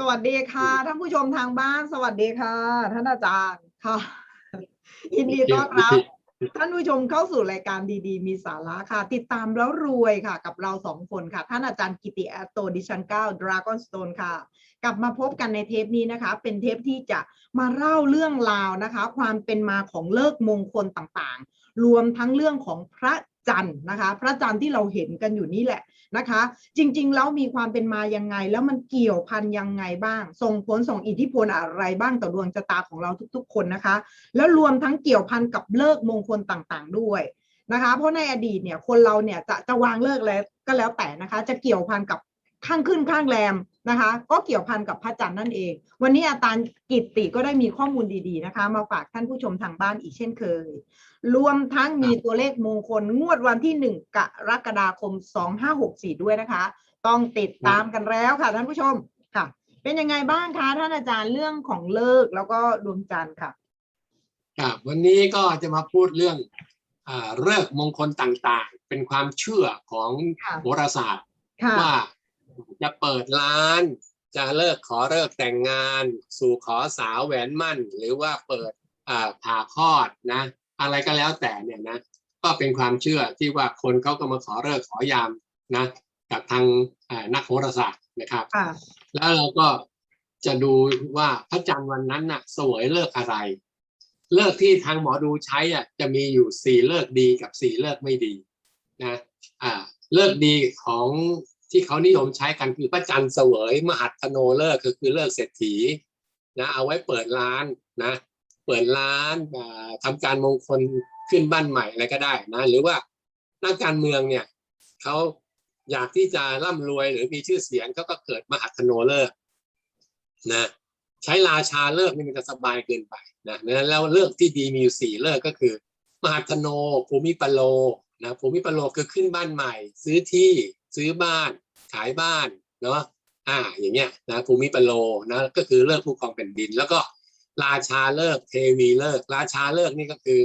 สวัสดีค่ะท่านผู้ชมทางบ้าน สวัสดีค่ะ ท่านอาจารย์ค่ะ ยินดีต้อนรับ ท่านผู้ชมเข้าสู่รายการดีๆ มีสาระค่ะ ติดตามแล้วรวยค่ะ กับเราสองคนค่ะ ท่านอาจารย์กิติแอตโตดิชันเก้าดราก้อนสโตนค่ะ กลับมาพบกันในเทปนี้นะคะ เป็นเทปที่จะมาเล่าเรื่องราวนะคะ ความเป็นมาของเลิกษ์มงคลต่างๆ รวมทั้งเรื่องของพระจันทร์นะคะ พระจันทร์ที่เราเห็นกันอยู่นี่แหละ นะคะ จริง ๆ แล้วมีความเป็นมายังไง แล้วมันเกี่ยวพันยังไงบ้าง ส่งผลส่งอิทธิพลอะไรบ้างต่อดวงชะตาของเราทุกๆ คนนะคะ แล้วรวมทั้งเกี่ยวพันกับเลิกมงคลต่างๆ ด้วยนะคะ เพราะในอดีตเนี่ยคนเราเนี่ยจะจะวางเลิกแล้วก็แล้วแต่นะคะ จะเกี่ยวพันกับข้างขึ้นข้างแรม นะคะ ก็เกี่ยวพันกับพระจันทร์นั่นเอง วันนี้อาจารย์กิตติก็ได้มีข้อมูลดีๆนะคะ มาฝากท่านผู้ชมทางบ้านอีกเช่นเคย รวมทั้งมีตัวเลขมงคลงวดวันที่หนึ่งกรกฎาคมสองห้าหกสี่ด้วยนะคะ ต้องติดตามกันแล้วค่ะท่านผู้ชมค่ะ เป็นยังไงบ้างคะท่านอาจารย์เรื่องของเลิกษ์แล้วก็ดวงจันทร์ค่ะครับวันนี้ก็จะมาพูดเรื่องอ่าเลิกษ์มงคลต่างๆ เป็นความเชื่อของค่ะโหราศาสตร์ค่ะว่า จะเปิดร้าน จะเลิกขอเลิกแต่งงาน สู่ขอสาวแหวนมั่น หรือว่าเปิดอ่าผ่าคลอดนะ อะไรก็แล้วแต่เนี่ยนะก็เป็นความเชื่อที่ว่าคนเขาก็มาขอเลิกขอยามนะกับทางอ่านักโหราศาสตร์นะครับค่ะแล้วเราก็จะดูว่าพระจันทร์วันนั้นน่ะเสวยเลิกอะไร เลิกที่ทางหมอดูใช้อะจะมีอยู่สี่เลิกดีกับสี่เลิกไม่ดีนะอ่าเลิกดีของ ที่เขานิยมใช้กันคือพระจันทร์เสวยมหัตโนเลิกก็คือเลิกเศรษฐีนะเอาไว้เปิดร้านนะเปิดร้านอ่าทำการมงคลขึ้นบ้านใหม่อะไรก็ได้นะหรือว่านักการเมืองเนี่ยเขาอยากที่จะร่ำรวยหรือมีชื่อเสียงเขาก็เกิดมหัตโนเลิกนะใช้ราชาเลิกนี่มันจะสบายเกินไปนะนั้นแล้วเลิกที่ดีมีอยู่สี่เลิกก็คือ มหัตโนภูมิปโลนะภูมิปโลคือขึ้นบ้านใหม่ ซื้อที่ ซื้อบ้านขายบ้านเนาะอ่าอย่างเงี้ยนะภูมิปโลนะก็คือเลิกผู้ครองแผ่นดิน แล้วก็ราชาเลิกเทวีเลิก ราชาเลิกนี่ก็คือ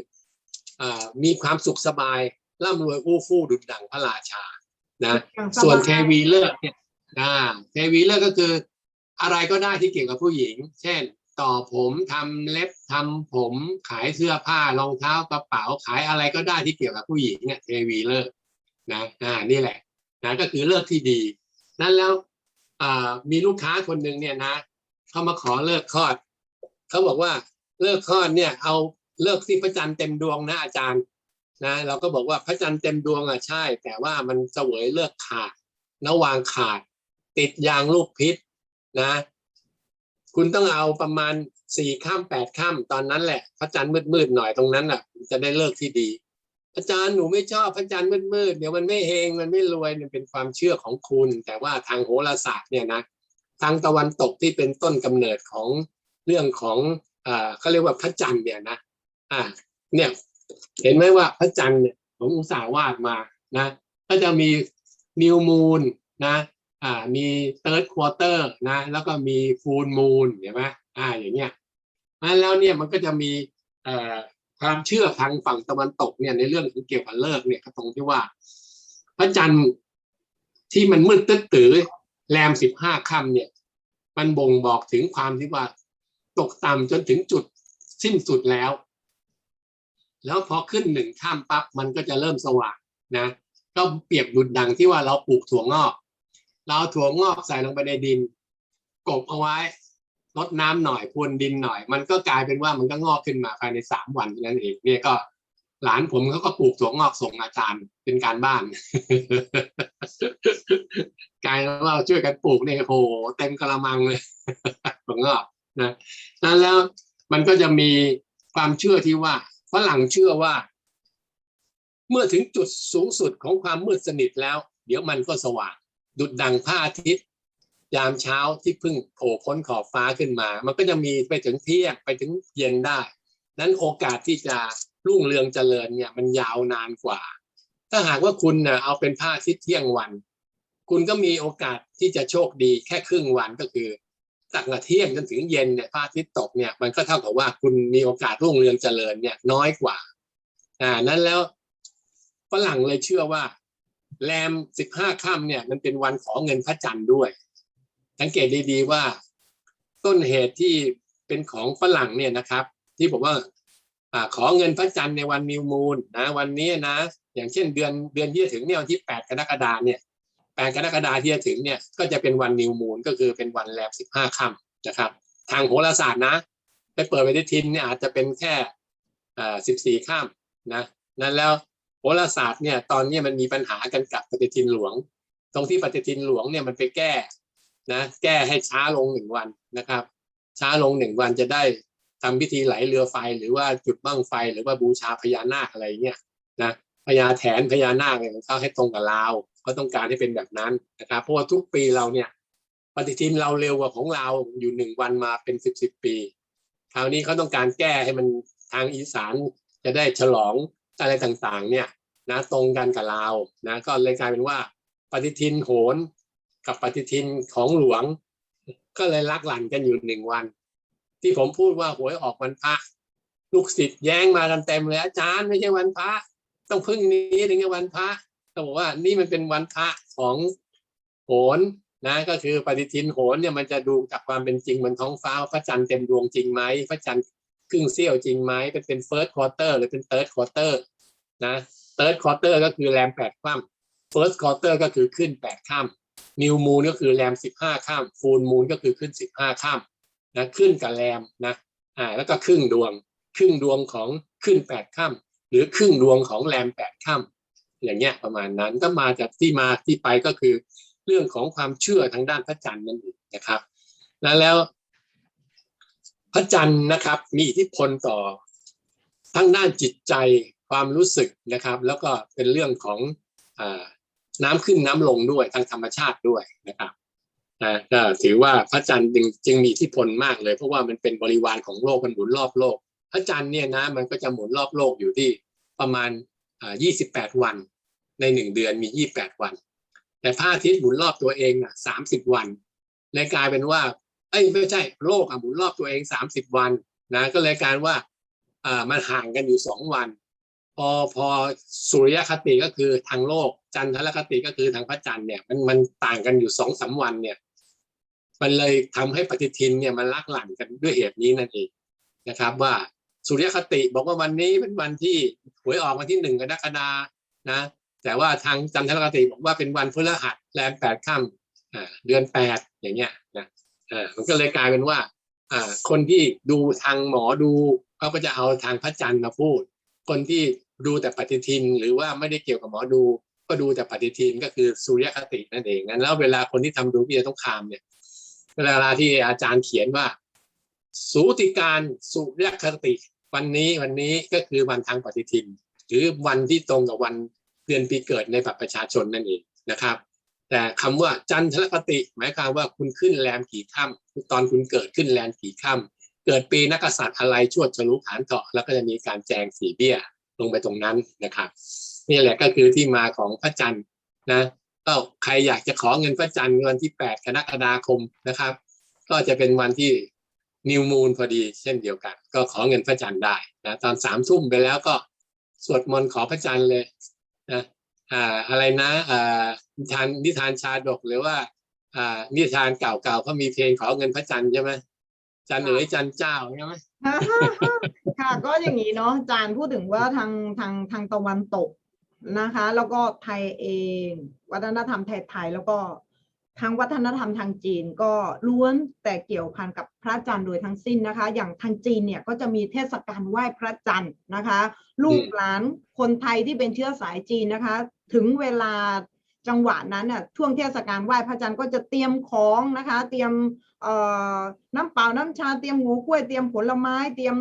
อ่ามีความสุขสบายร่ำรวยอู้ฟู่ดุจดังพระราชานะอย่างสส่วนบายเทวีเลิกเนี่ยอ่าเทวีเลิกก็คืออะไรก็ได้ที่เกี่ยวกับผู้หญิง เช่น ต่อผมทำเล็บทำผมขายเสื้อผ้ารองเท้ากระเป๋าขายอะไรก็ได้ที่เกี่ยวกับผู้หญิงเนี่ยเทวีเลิกนะอ่านี่แหละ นะก็คือเลิกที่ดี นั้นแล้วมีลูกค้าคนหนึ่งเนี่ยนะเขามาขอเลิกคลอดเขาบอกว่าเลิกคลอดเนี่ยเอาเลิกที่พระจันทร์เต็มดวงนะอาจารย์นะเราก็บอกว่าพระจันทร์เต็มดวงอะใช่ แต่ว่ามันเสวยเลือกขาดระวางขาด ติดยางลูกพิษนะ คุณต้องเอาประมาณสี่ข้ามแปดข้ามตอนนั้นแหละ พระจันทร์มืดๆหน่อยตรงนั้นอะ จะได้เลิกที่ดี อาจารย์หนูไม่ชอบพระจันทร์มืดๆเดี๋ยวมันไม่เฮงมันไม่รวยมันเป็นความเชื่อของคุณ แต่ว่าทางโหราศาสตร์เนี่ยนะทางตะวันตกที่เป็นต้นกำเนิดของเรื่องของอ่าเขาเรียกว่าพระจันทร์เนี่ยนะอ่าเนี่ยเห็นไหมว่าพระจันทร์เนี่ยผมอุตส่าห์วาดมานะก็จะมีนิวมูนนะอ่ามีเติร์ดควอเตอร์นะแล้วก็มีฟูลมูนเห็นไหมอ่าอย่างเงี้ยแล้วเนี่ยมันก็จะมีเอ่อ ความเชื่อทางฝั่งตะวันตกเนี่ยในเรื่องของเกี่ยวกับเลิกเนี่ยก็ตรงที่ว่า พระจันทร์ที่มันมืดตึ๊ดตื้อแรมสิบห้าค่ำเนี่ย มันบ่งบอกถึงความที่ว่า ตกต่ำจนถึงจุดสิ้นสุดแล้ว แล้วพอขึ้นหนึ่งข้ามปั๊บมันก็จะเริ่มสว่างนะ ก็เปรียบดุดดังที่ว่าเราปลูกถั่วงอก เราเอาถั่วงอกใส่ลงไปในดินกบเอาไว้ ลดน้ำหน่อยพรวนดินหน่อย มันก็กลายเป็นว่ามันก็งอกขึ้นมาภายในสามวันนั้นเองเนี่ยก็หลานผมเขาก็ปลูกถั่วงอกส่งอาจารย์เป็นการบ้านกลายว่าเราช่วยกันปลูกเนี่ยโหเต็มกระมังเลยถั่วงอกนะนั้นแล้วมันก็จะมีความเชื่อที่ว่าฝรั่งเชื่อว่า เมื่อถึงจุดสูงสุดของความมืดสนิทแล้ว เดี๋ยวมันก็สว่าง ดุดดังพระอาทิตย์ ยามเช้าที่เพิ่งโผล่พ้นขอบฟ้าขึ้นมา มันก็จะมีไปถึงเที่ยงไปถึงเย็นได้ นั้นโอกาสที่จะรุ่งเรืองเจริญเนี่ยมันยาวนานกว่า ถ้าหากว่าคุณเน่ะเอาเป็นพระอาทิตย์เที่ยงวัน คุณก็มีโอกาสที่จะโชคดีแค่ครึ่งวันก็คือตั้งแต่เที่ยงจนถึงเย็นเนี่ยพระอาทิตย์ตกเนี่ยมันก็เท่ากับว่าคุณมีโอกาสรุ่งเรืองเจริญเนี่ยน้อยกว่า อ่านั้นแล้วฝรั่งเลยเชื่อว่าแรมสิบห้าค่ำเนี่ยมันเป็นวันขอเงินพระจันทร์ด้วย สังเกตดีๆว่า ต้นเหตุที่เป็นของฝรั่งเนี่ยนะครับ ที่ผมว่าอขอเงินพระจันทร์ในวันนิวมูนนะวันนี้นะ อย่างเช่นเดือนเดือนที่จะถึงเนี่ยวันที่ 8 กรกฎาเนี่ย8กรกฎาที่จะถึงเนี่ยก็จะเป็นวันนิวมูนก็คือเป็นวันแรม15ค่ำนะครับ ทางโหราศาสตร์นะไปเปิดปฏิทินเนี่ยอาจจะเป็นแค่อ่า14ค่ำนะนั้นแล้วโหราศาสตร์เนี่ยตอนนี้มันมีปัญหากันกับปฏิทินหลวง ตรงที่ปฏิทินหลวงเนี่ยมันไปแก้ นะแก้ให้ช้าลงหนึ่งวันนะครับ ช้าลงหนึ่งวันจะได้ทำพิธีไหลเรือไฟหรือว่าจุดบั้งไฟหรือว่าบูชาพญานาคอะไรเงี้ยนะพญาแถนพญานาคเนี่ยของเขาให้ตรงกับลาวเขาต้องการให้เป็นแบบนั้นนะครับเพราะว่าทุกปีเราเนี่ย ปฏิทินเราเร็วกว่าของเราอยู่หนึ่งวันมาเป็นสิบสิบปี คราวนี้เขาต้องการแก้ให้มันทางอีสานจะได้ฉลองอะไรต่างๆ เนี่ยนะตรงกันกับลาวนะก็เลยกลายเป็นว่า ปฏิทินโหน กับปฏิทินของหลวง ก็เลยลักหลั่นกันอยู่หนึ่งวัน ที่ผมพูดว่าหวยออกวันพระลูกศิษย์แย้งมากันเต็มเลยอาจารย์ไม่ใช่วันพระ ต้องพึ่งนี้ถึงจะวันพระต้องบอกว่านี่มันเป็นวันพระของโหนนะก็คือปฏิทินโหนเนี่ยมันจะดูจากความเป็นจริงบนท้องฟ้าพระจันทร์เต็มดวงจริงไหมพระจันทร์ครึ่งเสี้ยวจริงไหมเป็นเป็น first quarter หรือเป็น third quarter นะ third quarter ก็คือแรมแปดค่ำ first quarter ก็คือขึ้นแปด ค่ำ new moon ก็คือแรมสิบห้าค่ำ full moon ก็คือขึ้นสิบห้าค่ำนะขึ้นกับแรมนะอ่าแล้วก็ครึ่งดวง ครึ่งดวงของขึ้นแปดค่ำหรือครึ่งดวงของแรมแปดค่ำอย่างเงี้ยประมาณนั้นก็มาจากที่มาที่ไปก็คือ เรื่องของความเชื่อทางด้านพระจันทร์นั่นเองนะครับ แล้วแล้ว พระจันทร์นะครับ มีอิทธิพลต่อทั้งด้านจิตใจความรู้สึกนะครับ แล้วก็เป็นเรื่องของอา น้ำขึ้นน้ำลงด้วยทางธรรมชาติด้วยนะครับนะก็ถือว่าพระจันทร์จึงมีทธิพลมากเลย เพราะว่ามันเป็นบริวารของโลกมันหมุนรอบโลก พระจันทร์เนี่ยนะมันก็จะหมุนรอบโลกอยู่ที่ประมาณ 28 วัน ในหนึ่งเดือนมี 28 วัน แต่พระอาทิตย์หมุนรอบตัวเองอะ30 วันเลยกลายเป็นว่าเอ้ยไม่ใช่โลกอะหมุนรอบตัวเอง 30 วันนะก็เลยกลายว่าอ่ามันห่างกันอยู่สองวัน อพอสุริยคติก็คือทางโลก จันทรคติก็คือทางพระจันทร์เนี่ยมันมันต่างกันอยู่สองสามวันเนี่ย มันเลยทำให้ปฏิทินเนี่ยมันลักหลั่นกันด้วยเหตุนี้นั่นเองนะครับ ว่าสุริยคติบอกว่าวันนี้เป็นวันที่หวยออกวันที่หนึ่งกรกฎานะ แต่ว่าทางจันทรคติบอกว่าเป็นวันพฤหัสแรมแปดค่ำเดือนแปดอย่างเงี้ยนะอ่ามันก็เลยกลายเป็นว่าอ่าคนที่ดูทางหมอดูเขาก็จะเอาทางพระจันทร์มาพูด คนที่ ดูแต่ปฏิทิน หรือว่าไม่ได้เกี่ยวกับหมอดู ก็ดูแต่ปฏิทินก็คือสุริยคตินั่นเองงั้นแล้วเวลาคนที่ทำดูพิจาต้องคามเนี่ยเวลาที่อาจารย์เขียนว่า สูติการสุริยคติวันนี้วันนี้ก็คือวันทางปฏิทิน หรือวันที่ตรงกับวันเดือนปีเกิดในบัตรประชาชนนั่นเองนะครับ แต่คำว่าจันทรคติ หมายความว่าคุณขึ้นแรมกี่ค่ำตอนคุณเกิดขึ้นแรมกี่ค่ำเกิดปีนักษัตริย์อะไรชวดฉลุฐานเถาะแล้วก็จะมีการแจงสีเบี้ย ลงไปตรงนั้นนะครับนี่แหละก็คือที่มาของพระจันทร์นะก็ใครอยากจะขอเงินพระจันทร์วันที่ 8 กรกฎาคมนะครับ ก็จะเป็นวันที่นิวมูนพอดีเช่นเดียวกัน ก็ขอเงินพระจันทร์ได้นะตอนสามทุ่มไปแล้วก็สวดมนต์ขอพระจันทร์เลยนะอ่าอะไรนะอ่านิทานนิทานชาดกหรือว่าอ่านิทานเก่าๆเขามีเพลงขอเงินพระจันทร์ใช่ไหมจันทร์เอ๋ยจันเจ้าใช่ไหม ค่ะก็อย่างนี้เนาะจารย์พูดถึงว่าทางทางทางตะวันตกนะคะ แล้วก็ไทยเอง วัฒนธรรมไทยๆแล้วก็ทางวัฒนธรรมทางจีนก็ล้วนแต่เกี่ยวพันกับพระจันทร์โดยทั้งสิ้นนะคะ อย่างทางจีนเนี่ยก็จะมีเทศกาลไหว้พระจันทร์นะคะ ลูกหลานคนไทยที่เป็นเชื้อสายจีนนะคะ ถึงเวลา จังหวะนั้นน่ะช่วงเทศกาลไหว้พระจันทร์ก็จะเตรียมของนะคะ เตรียมเอ่อน้ำเปล่าน้ำชาเตรียมหัวกล้วยเตรียมผลไม้เตรียม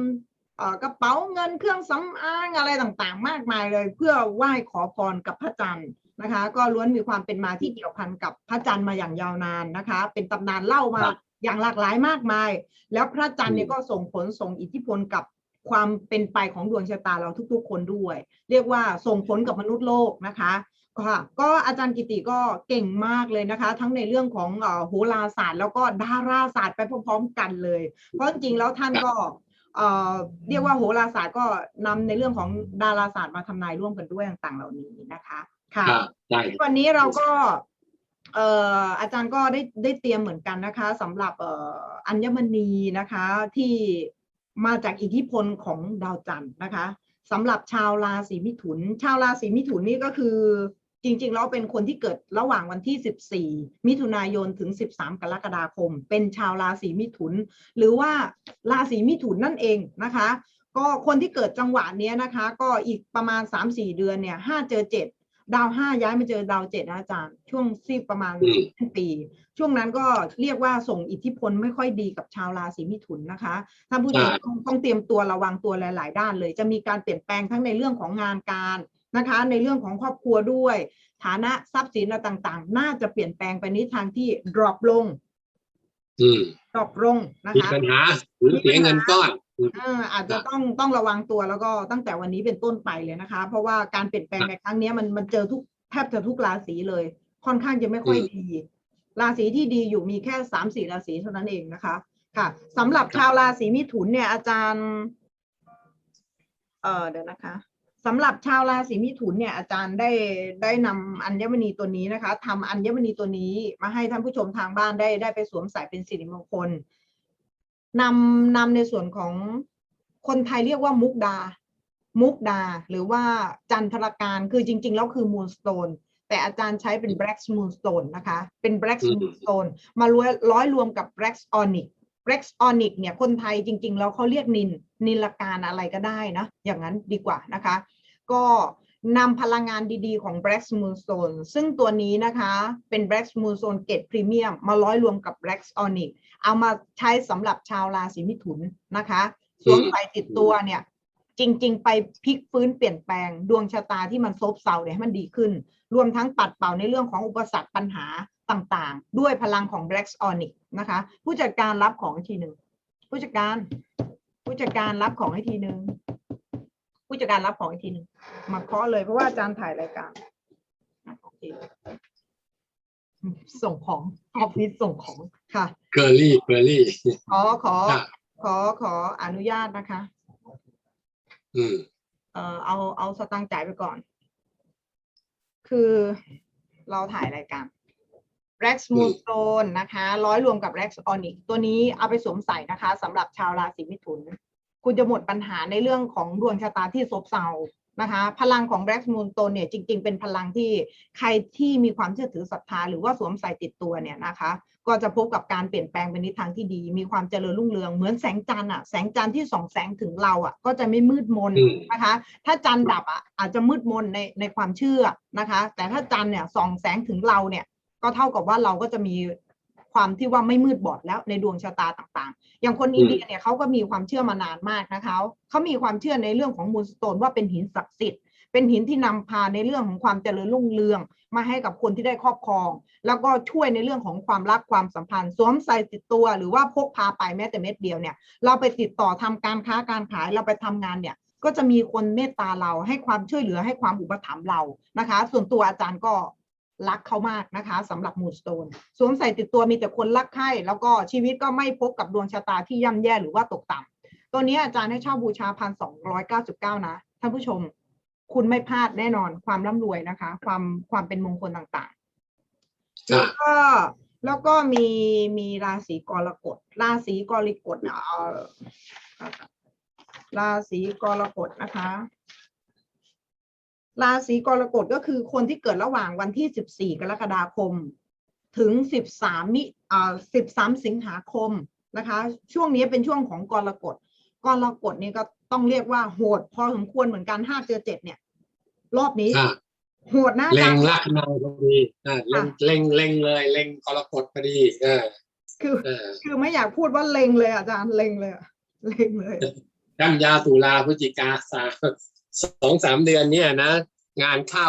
เอ่อกระเป๋าเงินเครื่องสำอางอะไรต่างๆ มากมายเลย เพื่อไหว้ขอพรกับพระจันทร์นะคะ ก็ล้วนมีความเป็นมาที่เกี่ยวพันกับพระจันทร์มาอย่างยาวนานนะคะ เป็นตำนานเล่ามาครับอย่างหลากหลายมากมาย แล้วพระจันทร์เนี่ยก็ส่งผลส่งอิทธิพลกับความเป็นไปของดวงชะตาเราทุกๆ คนด้วย เรียกว่าส่งผลกับมนุษย์โลกนะคะ ค่ะ ก็อาจารย์กิติก็เก่งมากเลยนะคะ ทั้งในเรื่องของเอ่อโหราศาสตร์ แล้วก็ดาราศาสตร์ไปพร้อมๆกันเลย เพราะจริงๆแล้วท่านก็เอ่อเรียกว่าโหราศาสตร์ก็นำในเรื่องของดาราศาสตร์มาทำนายร่วมกันด้วยต่างๆ เหล่านี้นะคะค่ะครับใช่วันนี้เราก็เอ่ออาจารย์ก็ได้ได้เตรียมเหมือนกันนะคะสำหรับเอ่ออัญมณีนะคะที่มาจากอิทธิพลของดาวจันทร์นะคะสำหรับชาวราศีมิถุน ชาวราศีมิถุนนี่ก็คือ จริงๆแล้วเป็นคนที่เกิดระหว่างวันที่ 14 มิถุนายนถึง 13 กรกฎาคม เป็นชาวราศีมิถุน หรือว่าราศีมิถุนนั่นเองนะคะ ก็คนที่เกิดจังหวะเนี้ยนะคะ ก็อีกประมาณ 3-4 เดือนเนี่ยห้าเจอเจ็ดดาวห้าย้ายมาเจอดาวเจ็ดนะอาจารย์ ช่วงซีกประมาณอืมสิ้นปี ช่วงนั้นก็เรียกว่าส่งอิทธิพลไม่ค่อยดีกับชาวราศีมิถุนนะคะท่านผู้ชมต้องต้องเตรียมตัวระวังตัวหลาย ๆ ด้านเลย จะมีการเปลี่ยนแปลงทั้งในเรื่องของงานการ นะคะ ในเรื่องของครอบครัวด้วย ฐานะทรัพย์สินอะไรต่างๆ น่าจะเปลี่ยนแปลงไปในทางที่ drop ลง อืม drop ลงนะมีคะปัญหาหรือเสียเงินก้อน เอออาจจะต้องต้องระวังตัวแล้วก็ตั้งแต่วันนี้เป็นต้นไปเลยนะคะ เพราะว่าการเปลี่ยนแปลงในครั้งเนี้ยมันมันเจอทุกแทบจะทุกราศีเลย ค่อนข้างจะไม่ค่อยอืม ดี ราศีที่ดีอยู่มีแค่สามสี่ราศีเท่านั้นเองนะคะค่ะสำหรับชาวราศีมิถุนเนี่ยอาจารย์ เออเดี๋ยวนะคะ สำหรับชาวราศีมิถุนเนี่ยอาจารย์ได้ได้นำอัญมณีตัวนี้นะคะทำอัญมณีตัวนี้มาให้ท่านผู้ชมทางบ้านได้ได้ไปสวมใส่เป็นสิริมงคลนำนำในส่วนของคนไทยเรียกว่ามุกดา มุกดา หรือว่าจันทรการคือจริง ๆ แล้วคือมูนสโตนแต่อาจารย์ใช้เป็น black moonstone นะคะ เป็น black อืม moonstone มาร้อยร้อยรวมกับ black onyx black onyx เนี่ยคนไทยจริง ๆ แล้วเขาเรียกนินนิลการอะไรก็ได้นะอย่างนั้นดีกว่านะคะ ก็นำพลังงานดีๆของ Black Moonstone ซึ่งตัวนี้นะคะเป็น Black Moonstone เกรดพรีเมียมมาร้อยรวมกับ Black Onyx เอามาใช้สำหรับชาวราศีมิถุนนะคะสวมใส่ติดตัวเนี่ยจริง ๆ ไปพลิกฟื้นเปลี่ยนแปลงดวงชะตาที่มันซบเซาเนี่ยให้มันดีขึ้น รวมทั้งปัดเป่าในเรื่องของอุปสรรคปัญหาต่างๆ ด้วยพลังของ Black Onyx นะคะ ผู้จัดการรับของอีกทีหนึ่งผู้จัดการ ผู้จัดการรับของอีกทีหนึ่งผู้จัดการรับของอีกทีหนึ่งมาเคาะเลยเพราะว่าอาจารย์ถ่ายรายการอะโอเคส่งของออฟฟิศส่งของค่ะเกอรี่เกอรี่ขอขอค่ะขอขออนุญาตนะคะ อืมเอ่อเอาเอาสตางค์จ่ายไปก่อน คือเราถ่ายรายการ Rex Moonstone นะคะ ร้อยรวมกับ Rex Onyx ตัวนี้เอาไปสวมใส่นะคะสำหรับชาวราศีมิถุน คุณจะหมดปัญหาในเรื่องของดวงชะตาที่ซบเซานะคะพลังของ Rex Moonstone เนี่ยจริง ๆ เป็นพลังที่ใครที่มีความเชื่อถือศรัทธาหรือว่าสวมใส่ติดตัวเนี่ยนะคะ ก็จะพบกับการเปลี่ยนแปลงไปในทางที่ดี มีความเจริญรุ่งเรืองเหมือนแสงจันทร์อะแสงจันทร์ที่ส่องแสงถึงเราอะก็จะไม่มืดมนอืมนะคะ ถ้าจันทร์ดับอะอาจจะมืดมนในในความเชื่อนะคะ แต่ถ้าจันทร์เนี่ยส่องแสงถึงเราเนี่ย ก็เท่ากับว่าเราก็จะมีความที่ว่าไม่มืดบอดแล้วในดวงชะตาต่างๆ อย่างคนอินเดียเนี่ยเขาก็มีความเชื่อมานานมากนะคะเขามีความเชื่อในเรื่องของมูลสโตนว่าเป็นหินศักดิ์สิทธิ์ เป็นหินที่นำพาในเรื่องของความเจริญรุ่งเรือง มาให้กับคนที่ได้ครอบครอง แล้วก็ช่วยในเรื่องของความรักความสัมพันธ์สวมใส่ติดตัว หรือว่าพกพาไปแม้แต่เม็ดเดียวเนี่ยเราไปติดต่อทำการค้าการขายเราไปทำงานเนี่ยก็จะมีคนเมตตาเราให้ความช่วยเหลือให้ความอุปถัมภ์เรานะคะ ส่วนตัวอาจารย์ก็รักเขามากนะคะสำหรับมูนสโตนสวมใส่ติดตัวมีแต่คนรักใคร่แล้วก็ชีวิตก็ไม่พบกับดวงชะตาที่ย่ำแย่หรือว่าตกต่ำตัวนี้อาจารย์ให้เช่าบูชาพันสองร้อยเก้าสิบเก้านะ ท่านผู้ชม คุณไม่พลาดแน่นอนความร่ำรวยนะคะ ความความเป็นมงคลต่างๆค่ะแล้วก็แล้วก็มีมีราศีกรกฎราศีกรกฎเนี่ยเอ่อราศีกรกฎนะคะ ราศีกรกฎก็คือคนที่เกิดระหว่างวันที่ 14 กรกฎาคม ถึง 13มิอ่า13 สิงหาคมนะคะ ช่วงนี้เป็นช่วงของกรกฎกรกฎนี่ก็ ต้องเรียกว่าโหดพอสมควรเหมือนกันห้าเจอเจ็ดเนี่ย รอบนี้ค่ะโหดนะอาเล็จารงย์ลักนาพอดีอ่าเล็งเล็งเล็งเลยเล็งกรกฎพอดีเออคือเออคือไม่อยากพูดว่าเล็งเลยอาจารย์เล็งเลยอะเล็งเลยกันยาตุลาพฤศจิกาสามสองสามเดือนเนี่ยนะ งานเข้า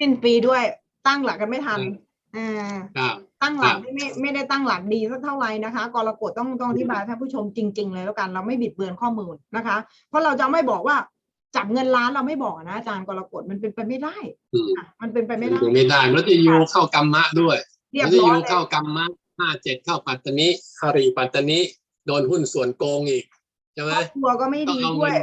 สิ้นปีด้วยตั้งหลักกันไม่ทันอืมอ่าครับ ตั้งหลักครับไม่ไม่ได้ตั้งหลักดีสักเท่าไหร่นะคะกรกฎต้องต้องอธิบายท่านผู้ชมจริง ๆ เลยแล้วกันเราไม่บิดเบือนข้อมูลนะคะ เพราะเราจะไม่บอกว่าจับเงินล้านเราไม่บอกนะอาจารย์กรกฎมันเป็นไปไม่ได้อืมอะมันเป็นไปไม่ได้ดูไม่ได้มัตยูเข้ากรรมะด้วยเรียบมัตร้อยูยเลเข้ายกรรมะห้าเจ็ดเข้าปัตตานีฮารีปัตตานีโดนหุ้นส่วนโกงอีกใช่ไหมครอบครัวก็ไม่ดีต้องเอาด้วย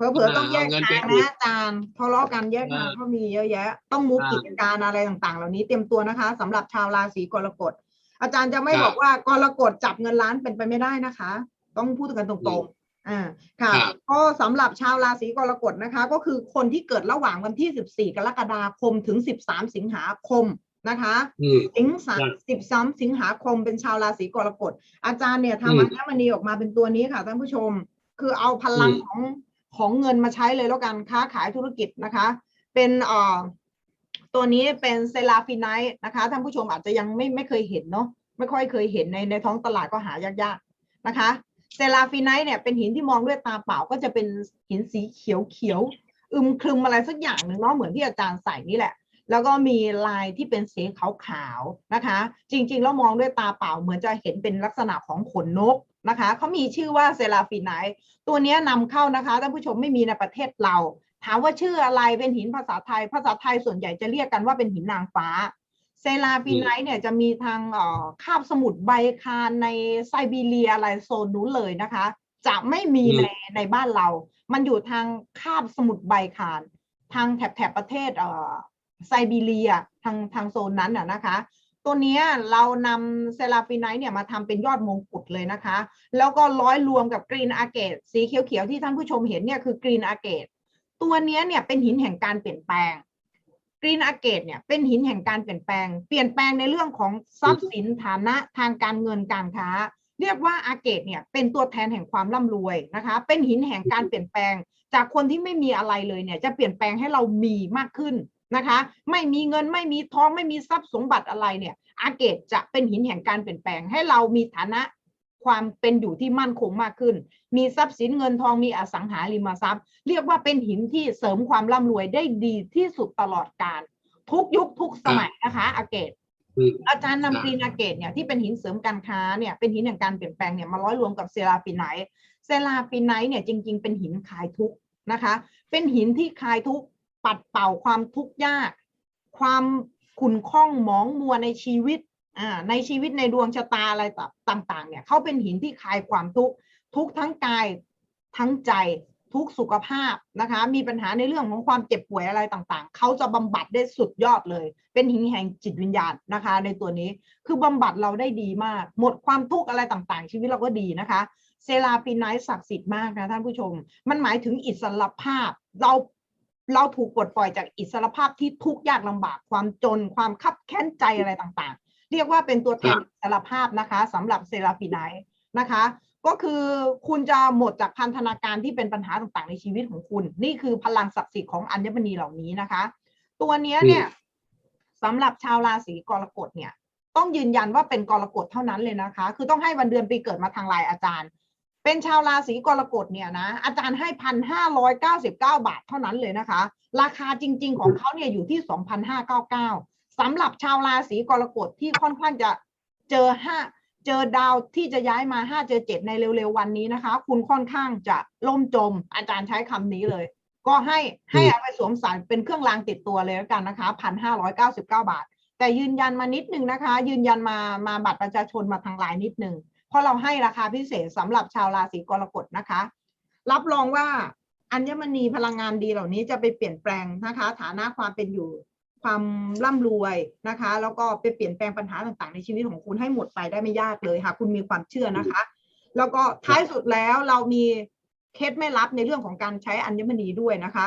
เงินเผลอๆต้องแยกเอาเงินทางไปอุดนะอาจารย์ทะเลาะกันแยกทางอ่าก็มีเยอะแยะ ต้องมูฟอ่ากิจการอะไรต่างๆ เหล่านี้เตรียมตัวนะคะสำหรับชาวราศีกรกฎอาจารย์จะไม่ครับบอกว่ากรกฎจับเงินล้านเป็นไปไม่ได้นะคะ ต้องพูดกันตรงๆอ่าค่ะครับก็สำหรับชาวราศีกรกฎนะคะ ก็คือคนที่เกิดระหว่างวันที่ 14 กรกฎาคมถึง 13 สิงหาคมนะคะอืมสิงสาครับสิบสามสิงหาคมเป็นชาวราศีกรกฎอาจารย์เนี่ยอืทำมอัญมณีออกมาเป็นตัวนี้ค่ะท่านผู้ชม คือเอาพลังอืมของ ของเงินมาใช้เลยแล้วกันค้าขายธุรกิจนะคะ เป็นเอ่อตัวนี้เป็นเซลาฟินไนท์นะคะท่านผู้ชมอาจจะยังไม่ไม่เคยเห็นเนาะไม่ค่อยเคยเห็นในในท้องตลาดก็หายากๆนะคะเซลาฟินไนท์เนี่ยเป็นหินที่มองด้วยตาเปล่าก็จะเป็นหินสีเขียวเขียวอึมครึมอะไรสักอย่างหนึ่งเนาะเหมือนที่อาจารย์ใส่นี่แหละ แล้วก็มีลายที่เป็นสีขาวๆนะคะ จริงๆ แล้วมองด้วยตาเปล่าเหมือนจะเห็นเป็นลักษณะของขนนกนะคะเขามีชื่อว่าเซราฟิไนท์ตัวนี้นำเข้านะคะท่านผู้ชมไม่มีในประเทศเรา ถามว่าชื่ออะไรเป็นหินภาษาไทย ภาษาไทยส่วนใหญ่จะเรียกกันว่าเป็นหินนางฟ้าเซราฟิไนท์เนี่ยจะมีทางอ่อคาบสมุทรไบคารในไซบีเรียอะไรโซนนู้นเลยนะคะ จะไม่มีในในบ้านเรา มันอยู่ทางคาบสมุทรไบคารทางแถบแถบประเทศเอ่อ ไซบีเรียทางทางโซนนั้นนะนะคะ ตัวนี้เรานำเซราฟิไนท์เนี่ยมาทำเป็นยอดมงกุฎเลยนะคะ แล้วก็ร้อยรวมกับกรีนอาเกตสีเขียวๆที่ท่านผู้ชมเห็นเนี่ยคือกรีนอาเกตตัวนี้เนี่ยเป็นหินแห่งการเปลี่ยนแปลงกรีนอาเกตเนี่ยเป็นหินแห่งการเปลี่ยนแปลง เปลี่ยนแปลงในเรื่องของทรัพย์สินฐานะทางการเงินการค้า เรียกว่าอาเกตเนี่ยเป็นตัวแทนแห่งความร่ำรวยนะคะ เป็นหินแห่งการเปลี่ยนแปลง จากคนที่ไม่มีอะไรเลยเนี่ยจะเปลี่ยนแปลงให้เรามีมากขึ้น นะคะ ไม่มีเงินไม่มีทองไม่มีทรัพย์สมบัติอะไรเนี่ย อาเกตจะเป็นหินแห่งการเปลี่ยนแปลงให้เรามีฐานะความเป็นอยู่ที่มั่นคงมากขึ้น มีทรัพย์สินเงินทองมีอสังหาริมทรัพย์ เรียกว่าเป็นหินที่เสริมความร่ำรวยได้ดีที่สุดตลอดกาลทุกยุคทุกสมัยนะคะอาเกตอาจารย์นำกรีนอาเกตเนี่ยที่เป็นหินเสริมการค้าเนี่ยเป็นหินแห่งการเปลี่ยนแปลงเนี่ยมาร้อยรวมกับเซราฟิไนท์เซราฟิไนท์เนี่ยจริง ๆ เป็นหินคลายทุกนะคะ เป็นหินที่คลายทุก ปัดเป่าความทุกข์ยาก ความขุ่นข้องหมองมัวในชีวิตอ่าในชีวิตในดวงชะตาอะไรต่างๆ เนี่ยเขาเป็นหินที่คลายความทุกข์ทุกทั้งกายทั้งใจทุกสุขภาพนะคะ มีปัญหาในเรื่องของความเจ็บป่วยอะไรต่างๆ เขาจะบำบัดได้สุดยอดเลย เป็นหินแห่งจิตวิญญาณนะคะ ในตัวนี้คือบำบัดเราได้ดีมาก หมดความทุกข์อะไรต่างๆ ชีวิตเราก็ดีนะคะ เซราปีไนท์ศักดิ์สิทธิ์มากนะท่านผู้ชม มันหมายถึงอิสรภาพ เรา เราถูกปลดปล่อยจากอิสรภาพที่ทุกข์ยากลำบากความจน ความคับแค้นใจอะไรต่างๆ เรียกว่าเป็นตัวแทนอิสรภาพนะคะสำหรับเซราปีไนท์นะคะ ก็คือคุณจะหมดจากพันธนาการที่เป็นปัญหาต่างๆ ในชีวิตของคุณ นี่คือพลังศักดิ์สิทธิ์ของอัญมณีเหล่านี้นะคะ ตัวเนี้ยเนี่ยสำหรับชาวราศีกรกฎเนี่ย ต้องยืนยันว่าเป็นกรกฎเท่านั้นเลยนะคะ คือต้องให้วันเดือนปีเกิดมาทางไลน์อาจารย์ เป็นชาวราศีกรกฎเนี่ยนะอาจารย์ให้พันห้าร้อยเก้าสิบเก้าบาทเท่านั้นเลยนะคะ ราคาจริง ๆ ของเขาเนี่ยอยู่ที่สองพันห้าเก้าเก้าสำหรับชาวราศีกรกฎที่ค่อนข้างจะเจอห้าเจอดาวที่จะย้ายมาห้าเจอเจ็ดในเร็วๆวันนี้นะคะ คุณค่อนข้างจะล่มจม อาจารย์ใช้คำนี้เลย ก็ให้ให้เอาไปสวมใส่เป็นเครื่องรางติดตัวเลยแล้วกันนะคะพันห้าร้อยเก้าสิบเก้าบาท แต่ยืนยันมานิดนึงนะคะ ยืนยันมามาบัตรประชาชนมาทางไลน์นิดนึง เพราะเราให้ราคาพิเศษสำหรับชาวราศีกรกฎนะคะ รับรองว่าอัญมณีพลังงานดีเหล่านี้จะไปเปลี่ยนแปลงนะคะ ฐานะความเป็นอยู่ความร่ำรวยนะคะ แล้วก็ไปเปลี่ยนแปลงปัญหาต่างๆ ในชีวิตของคุณให้หมดไปได้ไม่ยากเลยค่ะคุณมีความเชื่อนะคะ แล้วก็ท้ายสุดแล้วเรามีเคล็ดไม่ลับในเรื่องของการใช้อัญมณีด้วยนะคะ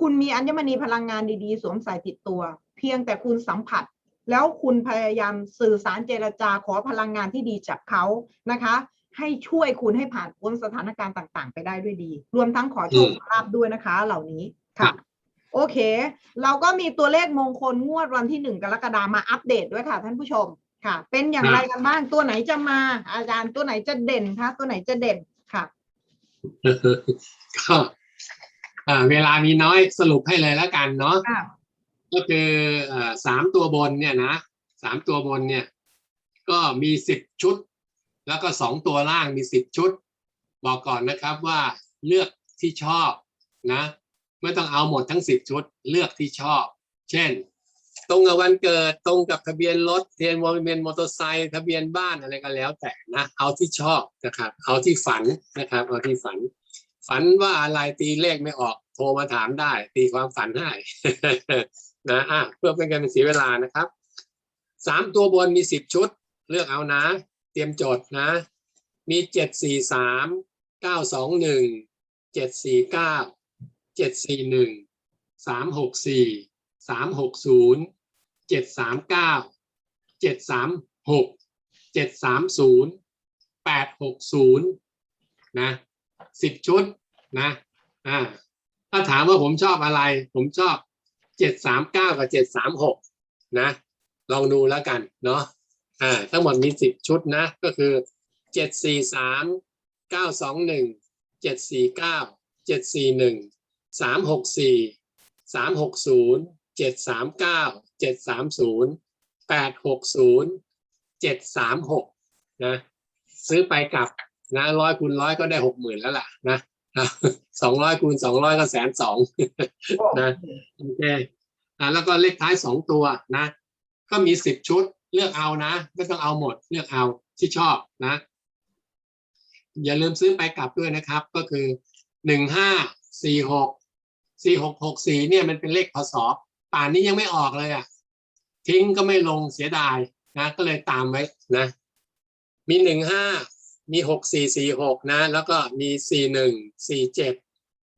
คุณมีอัญมณีพลังงานดีๆ สวมใส่ติดตัว เพียงแต่คุณสัมผัส แล้วคุณพยายามสื่อสารเจรจาขอพลังงานที่ดีจากเขานะคะ ให้ช่วยคุณให้ผ่านพ้นสถานการณ์ต่าง ๆ ไปได้ด้วยดี รวมทั้งขอโชคอืมขอลาบด้วยนะคะ เหล่านี้ครัค่ะบโอเค เราก็มีตัวเลขมงคลงวดวันที่หนึ่งกรกฎามาอัปเดตด้วยค่ะท่านผู้ชมค่ะ เป็นอย่างไรกันบ้างตัวไหนจะมา อาจารย์ตัวไหนจะเด่นคะตัวไหนจะเด่นค่ะก็อ่าเวลามีน้อยสรุปให้เลยแล้วกันเนาะค่ะ ก็คืออสามตัวบนเนี่ยนะสามตัวบนเนี่ยก็มีสิบชุด แล้วก็สองตัวล่างมีสิบชุด บอกก่อนนะครับว่าเลือกที่ชอบนะไม่ต้องเอาหมดทั้งสิบชุดเลือกที่ชอบ เช่น ตรงกับวันเกิดตรงกับทะเบียนรถเบียนทะเบียนมอเตอร์ไซค์ทะเบียนบ้านอะไรก็แล้วแต่นะเอาที่ชอบนะครับ เอาที่ฝันนะครับ เอาที่ฝัน ฝันว่าอะไรตีเลขไม่ออกโทรมาถามได้ ตีความฝันให้ นะอะเพื่อเป็นการเป็นสียเวลานะครับสามตัวบนมีสิบชุด เลือกเอานะ เตรียมจดนะ มีเจ็ดสี่สามเก้าสองหนึ่งเจ็ดสี่เก้าเจ็ดสี่หนึ่งสามหกสี่สามหกศูนย์เจ็ดสามเก้าเจ็ดสามหกเจ็ดสามศูนย์แปดหกศูนย์นะสิบชุดนะอ่าถ้าถามว่าผมชอบอะไร ผมชอบ เจ็ดสามเก้ากับเจ็ดสามหกนะ ลองดูแล้วกันเนาะอ่าทั้งหมดมีสิบชุดนะ ก็คือเจ็ดสี่สามเก้าสองหนึ่งเจ็ดสี่เก้าเจ็ดสี่หนึ่งสามหกสี่สามหกศูนย์เจ็ดสามเก้าเจ็ดสามศูนย์แปดหกศูนย์เจ็ดสามหกนะ ซื้อไปกลับนะร้อยคูณร้อยก็ได้หกหมื่นแล้วล่ะนะ สองร้อยคูณสองร้อยก็แสนสองนะโอเคอ่าแล้วก็เลขท้ายสองตัวนะ ก็มีสิบชุดเลือกเอานะ ไม่ต้องเอาหมดเลือกเอาที่ชอบนะ อย่าลืมซื้อไปกลับด้วยนะครับ ก็คือหนึ่งห้าสี่หกสี่หกหกสี่เนี่ยมันเป็นเลขพศป่านนี้ยังไม่ออกเลยอะ ทิ้งก็ไม่ลงเสียดายนะ ก็เลยตามไว้นะ มีหนึ่งห้า มีหกสี่สี่หกนะ แล้วก็มีสี่หนึ่งสี่เจ็ด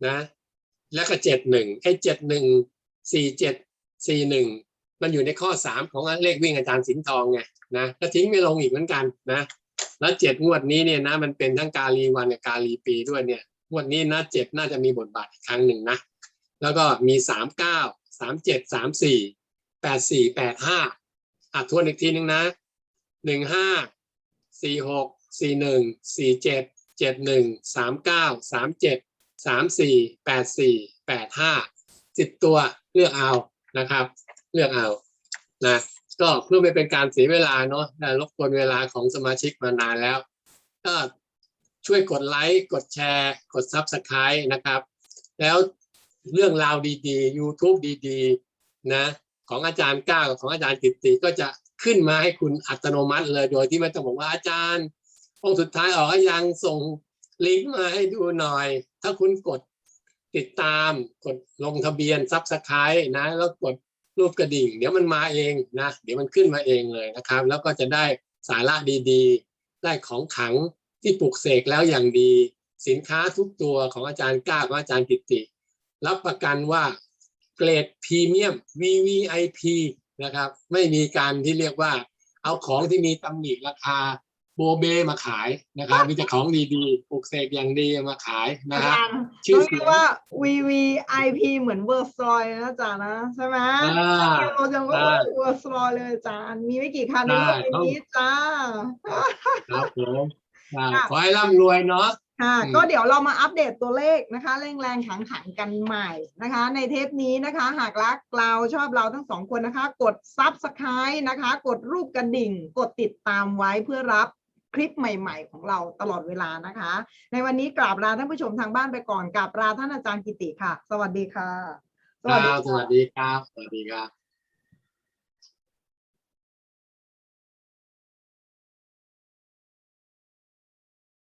นะ แล้วก็เจ็ดหนึ่งไอ้เจ็ดหนึ่งสี่เจ็ดสี่หนึ่งมันอยู่ในข้อสามของเลขวิ่งอาจารย์สิงห์ทองไงนะก็ทิ้งไม่ลงอีกเหมือนกันนะ แล้วเจ็ดงวดนี้เนี่ยนะ มันเป็นทั้งกาลีวันกับกาลีปีด้วยเนี่ยงวดนี้นะเจ็ดน่าจะมีบทบาทอีกครั้งหนึ่งนะ แล้วก็มีสามเก้าสามเจ็ดสามสี่แปดสี่แปดห้าอะทวนอีกทีหนึ่งนะหนึ่งห้าสี่หก สี่หนึ่งสี่เจ็ดเจ็ดหนึ่งสามเก้าสามเจ็ดสามสี่แปดสี่แปดห้าสิบตัวเลือกเอานะครับ เลือกเอานะก็เพื่อไม่เป็นการเสียเวลาเนาะรบกวนเวลาของสมาชิกมานานแล้ว ก็ช่วยกดไลค์กดแชร์ กด Subscribe นะครับ แล้วเรื่องราวดีๆ YouTube ดีๆนะของอาจารย์ก้าวกับของอาจารย์กิตติก็จะขึ้นมาให้คุณอัตโนมัติเลยโดยที่ไม่ต้องบอกว่าอาจารย์ องค์สุดท้ายออกยังส่งลิงก์มาให้ดูหน่อย ถ้าคุณกดติดตามกดลงทะเบียน Subscribe นะ แล้วกดรูปกระดิ่ง เดี๋ยวมันมาเองนะ เดี๋ยวมันขึ้นมาเองเลยนะครับ แล้วก็จะได้สาระดีๆ ได้ของขังที่ปลุกเสกแล้วอย่างดี สินค้าทุกตัวของอาจารย์ก้าวกับอาจารย์กิตติ รับประกันว่าเกรดพรีเมียม VVIP นะครับ ไม่มีการที่เรียกว่า เอาของที่มีตำหนิราคา โบเบมาขายนะครับมีแต่ของดีๆปลุกเสกอย่างดีมาขายนะอาครับจารย์ชื่อต้องเสีเรียยงกว่า VVIP เหมือนเวอร์สลอยนะอาจารย์นะ ใช่ไหมอ่าเราจะว่าใช่เวอร์สลอยเลยอาจารย์มีไม่กี่คันในโลกใช่ใบนี้จ้าครับผมอ่าค่ะขอให้ร่ำรวยเนาะค่ะอืมก็เดี๋ยวเรามาอัปเดตตัวเลขนะคะแรงแรงขังขังๆกันใหม่นะคะ ในเทปนี้นะคะ หากรักเราชอบเราทั้งสองคนนะคะ กดซับสไคร b e นะคะ กดรูปกระดิ่ง กดติดตามไว้เพื่อรับ คลิปใหม่ๆ ของเราตลอดเวลานะคะ ในวันนี้กราบลาท่านผู้ชมทางบ้านไปก่อนกราบลาท่านอาจารย์กิติค่ะ สวัสดีค่ะ สวัสดีครับสวัสดีครับ